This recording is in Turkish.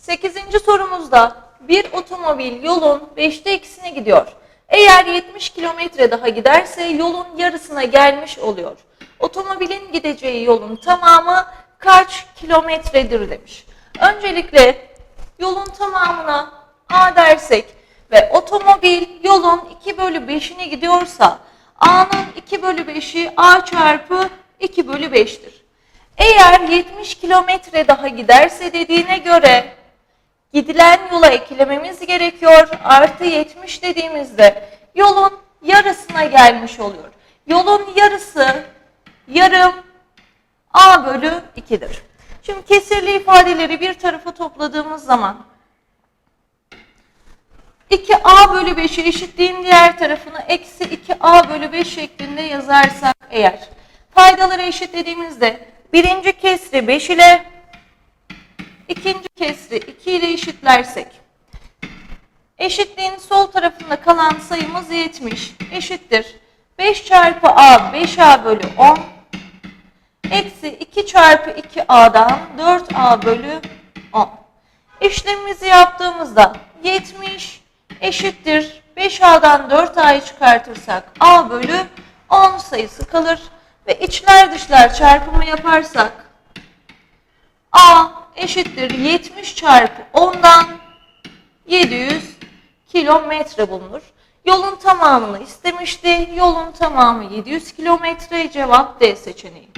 Sekizinci sorumuzda bir otomobil yolun 5'te ikisine gidiyor. Eğer 70 kilometre daha giderse yolun yarısına gelmiş oluyor. Otomobilin gideceği yolun tamamı kaç kilometredir demiş. Öncelikle yolun tamamına A dersek ve otomobil yolun 2 bölü 5'ini gidiyorsa A'nın 2 bölü 5'i A çarpı 2 bölü 5'tir. Eğer 70 kilometre daha giderse dediğine göre gidilen yola eklememiz gerekiyor. Artı 70 dediğimizde yolun yarısına gelmiş oluyor. Yolun yarısı yarım A bölü 2'dir. Şimdi kesirli ifadeleri bir tarafa topladığımız zaman 2a bölü 5'i eşitliğin diğer tarafını eksi 2a bölü 5 şeklinde yazarsak eğer paydaları eşitlediğimizde birinci kesri 5 ile ikinci kesri 2 ile eşitlersek eşitliğin sol tarafında kalan sayımız 70 eşittir 5 çarpı a 5a bölü 10 eksi 2 çarpı 2a'dan 4a bölü 10. İşlemimizi yaptığımızda 70 eşittir 5a'dan 4a'yı çıkartırsak a bölü 10 sayısı kalır. Ve içler dışlar çarpımı yaparsak a eşittir 70 çarpı 10'dan 700 kilometre bulunur. Yolun tamamını istemişti. Yolun tamamı 700 kilometre cevap D seçeneği.